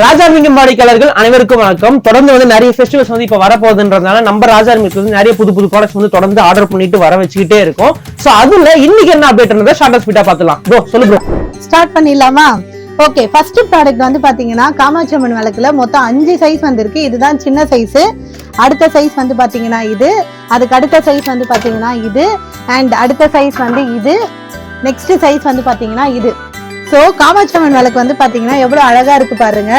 ராஜாமிங்கம் வாடிக்கையாளர்கள் அனைவருக்கும் வணக்கம். தொடர்ந்து வந்து நிறைய ஃபெஸ்டிவல்ஸ் வந்து இப்ப வரப்போகுதுன்றதுனால நம்ம ராஜாமிக்கு வந்து நிறைய புது புது ப்ராடக்ட்ஸ் வந்து தொடர்ந்து ஆர்டர் பண்ணிட்டு வர வச்சுக்கிட்டே இருக்கும். சோ அதுல இன்னைக்கு என்ன அப்டேட்ன்றதை ஷார்ட் ஸ்பீடா பார்த்துலாம் ப்ரோ சொல்லு ப்ரோ ஸ்டார்ட் பண்ணிடலாமா? ஓகே ஃபர்ஸ்ட் ப்ராடக்ட் வந்து பாத்தீங்கன்னா காமாட்சி அம்மன் விளக்குல மொத்தம் அஞ்சு சைஸ் வந்திருக்கு. இதுதான் சின்ன சைஸ் அடுத்த சைஸ் வந்து பாத்தீங்கன்னா இது. அதுக்கு அடுத்த சைஸ் வந்து பாத்தீங்கன்னா இது. அண்ட் அடுத்த சைஸ் வந்து இது. நெக்ஸ்ட் சைஸ் வந்து பாத்தீங்கன்னா இது. ஸோ காமாட்சி அம்மன் விளக்கு வந்து பார்த்தீங்கன்னா எவ்வளோ அழகா இருக்கு பாருங்க.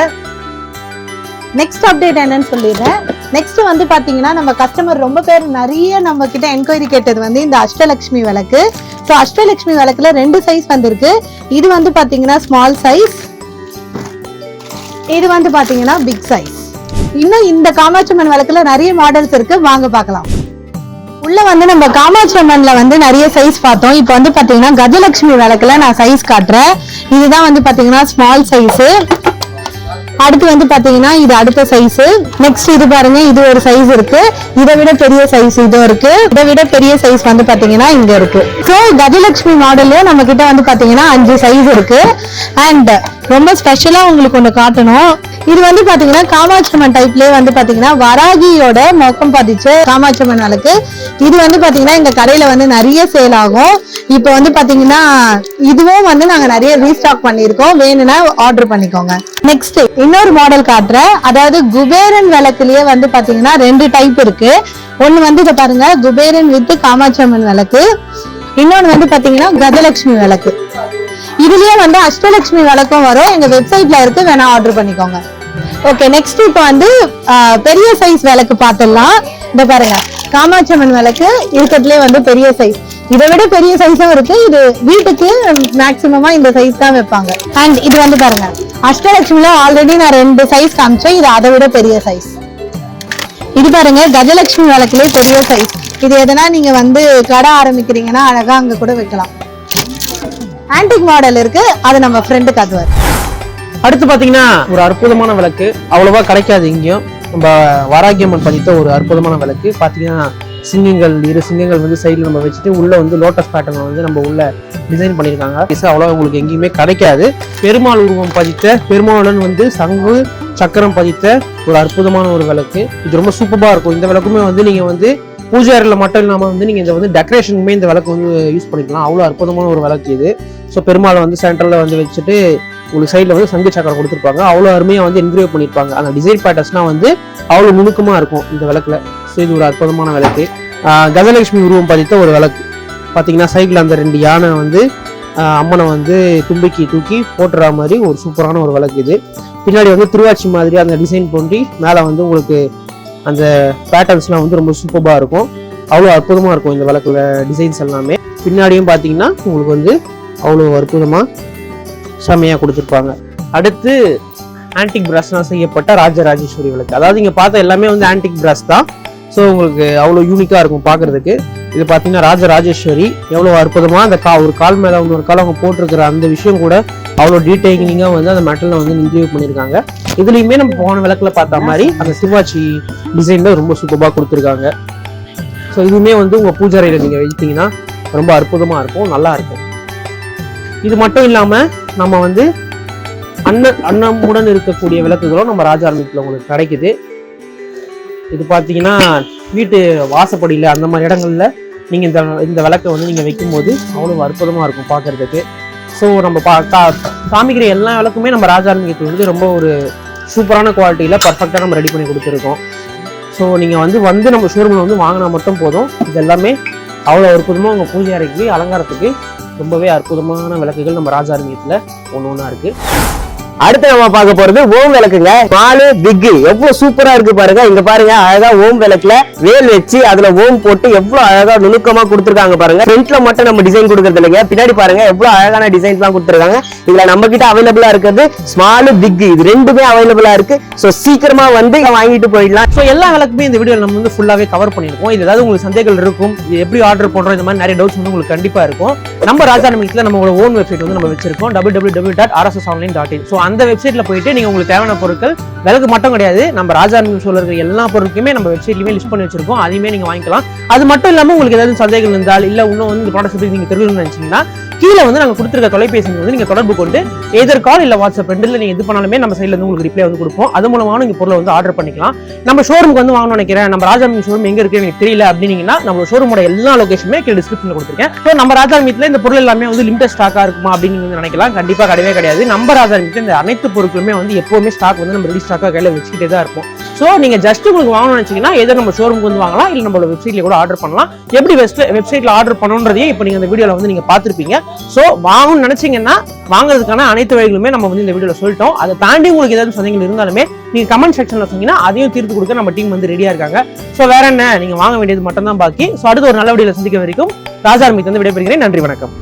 நெக்ஸ்ட் அப்டேட் என்னன்னு சொல்லிடுறேன். நெக்ஸ்ட் வந்து பாத்தீங்கன்னா நம்ம கஸ்டமர் ரொம்ப பேர் நிறைய நம்ம கிட்ட என்கொயரி கேட்டது வந்து இந்த அஷ்டலக்ஷ்மி விளக்கு. ஸோ அஷ்டலக்ஷ்மி விளக்குல ரெண்டு சைஸ் வந்திருக்கு. இது வந்து பாத்தீங்கன்னா ஸ்மால் சைஸ் இது வந்து பாத்தீங்கன்னா பிக் சைஸ் இன்னும் இந்த காமாட்சி அம்மன் விளக்குல நிறைய மாடல்ஸ் இருக்கு. வாங்க பார்க்கலாம். உள்ள வந்து நம்ம காமாட்சி அம்மன்ல வந்து நிறைய சைஸ் பார்த்தோம். இப்போ வந்து பாத்தீங்கன்னா கஜலட்சுமி விளக்குல நான் சைஸ் காட்டுறேன். இதுதான் வந்து பாத்தீங்கன்னா ஸ்மால் சைஸ் அடுத்து வந்து பாத்தீங்கன்னா இது அடுத்த சைஸ் நெக்ஸ்ட் இது பாருங்க இது ஒரு சைஸ் இருக்கு. இதை விட பெரிய சைஸ் இதுவும் இருக்கு. இதை விட பெரிய சைஸ் வந்து பாத்தீங்கன்னா இங்க இருக்கு. ஸோ கஜலட்சுமி மாடல்ல நம்ம கிட்ட வந்து பாத்தீங்கன்னா அஞ்சு சைஸ் இருக்கு. அண்ட் ரொம்ப ஸ்பெஷலா உங்களுக்கு ஒண்ணு காட்டணும். இது வந்து பாத்தீங்கன்னா காமாட்சம்மன் டைப்லேயே வந்து பாத்தீங்கன்னா வராகியோட மொக்கம் பாதிச்சு காமாட்சம்மன் விளக்கு இது வந்து பாத்தீங்கன்னா எங்க கடையில வந்து நிறைய சேல் ஆகும். இப்போ வந்து பாத்தீங்கன்னா இதுவும் வந்து நாங்க நிறைய ரீஸ்டாக் பண்ணியிருக்கோம். வேணும்னா ஆர்டர் பண்ணிக்கோங்க. நெக்ஸ்ட் இன்னொரு மாடல் காட்டுறேன். அதாவது குபேரன் விளக்குலயே வந்து பாத்தீங்கன்னா ரெண்டு டைப் இருக்கு. ஒன்று வந்து இதை பாருங்க குபேரன் வித் காமாட்சம்மன் விளக்கு. இன்னொன்னு வந்து பாத்தீங்கன்னா கஜலட்சுமி விளக்கு. இதுலயே வந்து அஷ்டலட்சுமி விளக்கும் வரும். எங்க வெப்சைட்ல இருக்கு. வேணா ஆர்டர் பண்ணிக்கோங்க. ஓகே நெக்ஸ்ட் இப்போ வந்து பெரிய சைஸ் விளக்கு பார்த்துடலாம். இந்த பாருங்க. காமாட்சம்மன் விளக்கு இருக்கிறதுலே வந்து பெரிய சைஸ் இதை விட பெரிய சைஸும் இருக்கு. இது வீட்டுக்கு மேக்சிமமா இந்த சைஸ் தான் வைப்பாங்க. அண்ட் இது வந்து பாருங்க. அஷ்டலட்சுமில ஆல்ரெடி நான் ரெண்டு சைஸ் காமிச்சேன். இது அதை விட பெரிய சைஸ் இது பாருங்க. கஜலட்சுமி விளக்குலயே பெரிய சைஸ் இது எதனா நீங்க வந்து கடை ஆரம்பிக்கிறீங்கன்னா அழகா அங்க கூட வைக்கலாம். ஆன்டிக் மாடல் இருக்கு. அது நம்ம ஃப்ரெண்டு காட்டுவார். அடுத்து பாத்தீங்கன்னா ஒரு அற்புதமான விளக்கு. அவ்வளவா கிடைக்காது இங்கேயும். நம்ம வாராகியம்மன் பதித்த ஒரு அற்புதமான விளக்கு. பாத்தீங்கன்னா சிங்கங்கள் இரு சிங்கங்கள் வந்து சைடில் நம்ம வச்சுட்டு உள்ள வந்து லோட்டஸ் பேட்டர்ன் வந்து நம்ம உள்ள டிசைன் பண்ணியிருக்காங்க. இது அவ்வளோ உங்களுக்கு எங்கேயுமே கிடைக்காது. பெருமாள் உருவம் பதித்த பெருமாளுடன் வந்து சங்கு சக்கரம் பதித்த ஒரு அற்புதமான ஒரு விளக்கு. இது ரொம்ப சூப்பராக இருக்கும். இந்த விளக்குமே வந்து நீங்கள் வந்து பூஜை அறையில் மட்டும் இல்லாமல் வந்து நீங்கள் இதை வந்து டெக்கரேஷனுக்குமே இந்த விளக்கு வந்து யூஸ் பண்ணிக்கலாம். அவ்வளோ அற்புதமான ஒரு விளக்கு இது. ஸோ பெருமாளை வந்து சென்டரில் வந்து வச்சுட்டு உங்களுக்கு சைடில் வந்து சங்கு சக்கரம் கொடுத்துருப்பாங்க. அவ்வளோ அருமையாக வந்து என்கிரேவ் பண்ணியிருப்பாங்க. அந்த டிசைன் பேட்டர்ஸ்லாம் வந்து அவ்வளோ நுணுக்கமாக இருக்கும் இந்த விளக்கில். ஸோ இது ஒரு அற்புதமான விளக்கு. கஜலட்சுமி உருவம் பதித்த ஒரு விளக்கு. பார்த்தீங்கன்னா சைடில் அந்த ரெண்டு யானை வந்து அம்மனை வந்து தும்பிக்கி தூக்கி போட்டுற மாதிரி ஒரு சூப்பரான ஒரு விளக்கு இது. பின்னாடி வந்து திருவாச்சி மாதிரி அந்த டிசைன் பண்ணி மேலே வந்து உங்களுக்கு அந்த பேட்டர்ன்ஸ்லாம் வந்து ரொம்ப சூப்பராக இருக்கும். அவ்வளோ அற்புதமாக இருக்கும் இந்த விளக்குல டிசைன்ஸ் எல்லாமே. பின்னாடியும் பார்த்தீங்கன்னா உங்களுக்கு வந்து அவ்வளோ அற்புதமாக செம்மையாக கொடுத்துருப்பாங்க. அடுத்து ஆன்டிக் பிரஷ்னால் செய்யப்பட்ட ராஜராஜேஸ்வரி விளக்கு. அதாவது இங்கே பார்த்த எல்லாமே வந்து ஆன்டிக் பிரஷ் தான். ஸோ உங்களுக்கு அவ்வளோ யூனிக்காக இருக்கும் பார்க்குறதுக்கு. இது பார்த்தீங்கன்னா ராஜராஜேஸ்வரி. எவ்வளோ அற்புதமாக அந்த கா ஒரு கால் மேலே இன்னொரு கால் அவங்க போட்டிருக்கிற அந்த விஷயம் கூட அவ்வளோ டீடைலிங்காக வந்து அந்த மெட்டலில் வந்து இன்டர்வியூ பண்ணியிருக்காங்க இதுலேயுமே நம்ம போன விளக்குல பார்த்த மாதிரி அந்த சிவாச்சி டிசைனில் ரொம்ப சூப்பராக கொடுத்துருக்காங்க. ஸோ இதுவுமே வந்து உங்கள் பூஜாரையில் நீங்கள் வைத்தீங்கன்னா ரொம்ப அற்புதமாக இருக்கும் நல்லா இருக்கும். இது மட்டும் இல்லாமல் நம்ம வந்து அன்ன அன்னமுடன் இருக்கக்கூடிய விளக்குகளும் நம்ம ராஜாரண்யத்தில் உங்களுக்கு கிடைக்குது. இது பார்த்தீங்கன்னா வீட்டு வாசப்படியில் அந்த மாதிரி இடங்கள்ல நீங்கள் இந்த இந்த விளக்கை வந்து நீங்கள் வைக்கும்போது அவ்வளோ அற்புதமாக இருக்கும் பார்க்கறதுக்கு. ஸோ நம்ம பா கா- காமிக்கிற எல்லா விளக்குமே நம்ம ராஜாரண்யத்தில் வந்து ரொம்ப ஒரு சூப்பரான குவாலிட்டியில் பர்ஃபெக்டாக நம்ம ரெடி பண்ணி கொடுத்துருக்கோம். ஸோ நீங்கள் வந்து வந்து நம்ம ஷோரூமில் வந்து வாங்கினா மட்டும் போதும். இது எல்லாமே அவ்வளோ அற்புதமாக உங்கள் பூஜை அறைக்கு அலங்காரத்துக்கு ரொம்பவே அற்புதமான விளக்குகள் நம்ம ராஜாரண்யத்தில் ஒன்று ஒன்றா இருக்குது அடுத்து நம்ம பார்க்க போறது ஓம் விளக்குங்க. பாலு பிக் எவ்வளவு சூப்பரா இருக்கு பாருங்க. இங்க பாருங்க அழகா ஓம் விளக்குல வேல் வச்சு அதுல ஓம் போட்டு எவ்வளவு அழகா நுணுக்கமா கொடுத்துருக்காங்க பாருங்க. ஃப்ரண்ட்ல மட்டும் நம்ம டிசைன் கொடுக்கறது இல்லைங்க. பின்னாடி பாருங்க எவ்வளவு அழகான டிசைன்ஸ் எல்லாம் கொடுத்துருக்காங்க. இதுல நம்ம கிட்ட அவைலபிளா இருக்கிறது ஸ்மாலு பிக் இது ரெண்டுமே அவைலபிளா இருக்கு. சோ சீக்கிரமா வந்து வாங்கிட்டு போயிடலாம். ஸோ எல்லா விளக்குமே இந்த வீடியோ நம்ம வந்து ஃபுல்லாகவே கவர் பண்ணியிருக்கோம். இது ஏதாவது உங்களுக்கு சந்தேகங்கள் இருக்கும் எப்படி ஆர்டர் பண்ணுறோம் இந்த மாதிரி நிறைய டவுட்ஸ் வந்து உங்களுக்கு கண்டிப்பாக இருக்கும். நம்ம ராஜா நிமிஷத்தில் நம்மளோட ஓன் வெப்சைட் வந்து நம்ம வச்சிருக்கோம். Double double double dot RSS online dot in so அந்த வெப்சைட்ல போயிட்டு நீங்க உங்களுக்கு தேவையான பொருட்கள் விலகு மட்டும் கிடையாது நம்ம ராஜா சொல்ல இருக்கிற எல்லா பொருட்களுமே நம்ம வெப்சைட்லயுமே லிஸ்ட் பண்ணி வச்சிருக்கோம். அதையுமே நீங்க வாங்கிக்கலாம். அது மட்டும் இல்லாம உங்களுக்கு ஏதாவது சந்தேகம் இருந்தால் இல்ல இன்னும் வந்து இந்த ப்ராடக்ட் பத்தி நீங்க தெரிஞ்சுக்கணும்னு நினைச்சீங்கன்னா கீழே வந்து நாங்க கொடுத்துருக்க தொலைபேசி வந்து நீங்க தொடர்பு கொண்டு எதர் கால் இல்ல வாட்ஸ்அப் ரெண்டுல நீங்க இது பண்ணாலுமே நம்ம சைட்ல இருந்து உங்களுக்கு ரிப்ளை வந்து கொடுப்போம். அது மூலமாக நீங்க பொருளை வந்து ஆர்டர் பண்ணிக்கலாம். நம்ம ஷோரூமுக்கு வந்து வாங்கணும்னு நினைக்கிறேன் நம்ம ராஜா மீன் ஷோரூம் எங்க இருக்கு எனக்கு தெரியல அப்படின்னீங்கன்னா நம்ம ஷோரூமோட எல்லா லொகேஷனுமே கீழே டிஸ்கிரிப்ஷன்ல கொடுத்துருக்கேன். ஸோ நம்ம ராஜா மீட்ல இந்த பொருள் எல்லாமே வந்து லிமிடெட் ஸ்டாக்கா இருக்குமா அப்படின்னு நீங்க நினைக்கலாம். கண்டிப்பா கிடையவே கிடையாது. நம்ம ராஜா மீட்ல இந்த அனைத்து பொருட்களுமே வந்து எப்போவுமே ஸ்டாக் வந்து நம்ம ரெடி ஸ்டாக்காக கையில் வச்சுக்கிட்டே தான் இருப்போம். ஸோ நீங்கள் ஜஸ்ட் உங்களுக்கு வாங்கணும்னு நினைச்சீங்கன்னா எதை நம்ம ஷோரூமுக்கு வந்து வாங்கலாம் இல்லை நம்மளோட வெப்சைட்ல கூட ஆர்டர் பண்ணலாம். எப்படி வெஸ்ட் வெப்சைட்ல ஆர்டர் பண்ணணுன்றதையும் இப்போ நீங்கள் இந்த வீடியோவில் வந்து நீங்கள் பார்த்துருப்பீங்க. ஸோ வாங்கணும்னு நினச்சிங்கன்னா வாங்குறதுக்கான அனைத்து வழிகளுமே நம்ம வந்து இந்த வீடியோவில் சொல்லிட்டோம். அதை தாண்டி உங்களுக்கு ஏதாவது சந்தேகங்கள் இருந்தாலுமே நீங்கள் கமெண்ட் செக்ஷனில் சொன்னீங்கன்னா அதையும் தீர்த்து கொடுக்க நம்ம டீம் வந்து ரெடியாக இருக்காங்க. ஸோ வேற என்ன? நீங்கள் வாங்க வேண்டியது மட்டும் தான் பாக்கி. ஸோ அடுத்து ஒரு நல்ல வீடியோவில் சந்திக்க வரைக்கும் ராஜா மீது வந்து விடைபெறுகிறேன். நன்றி வணக்கம்.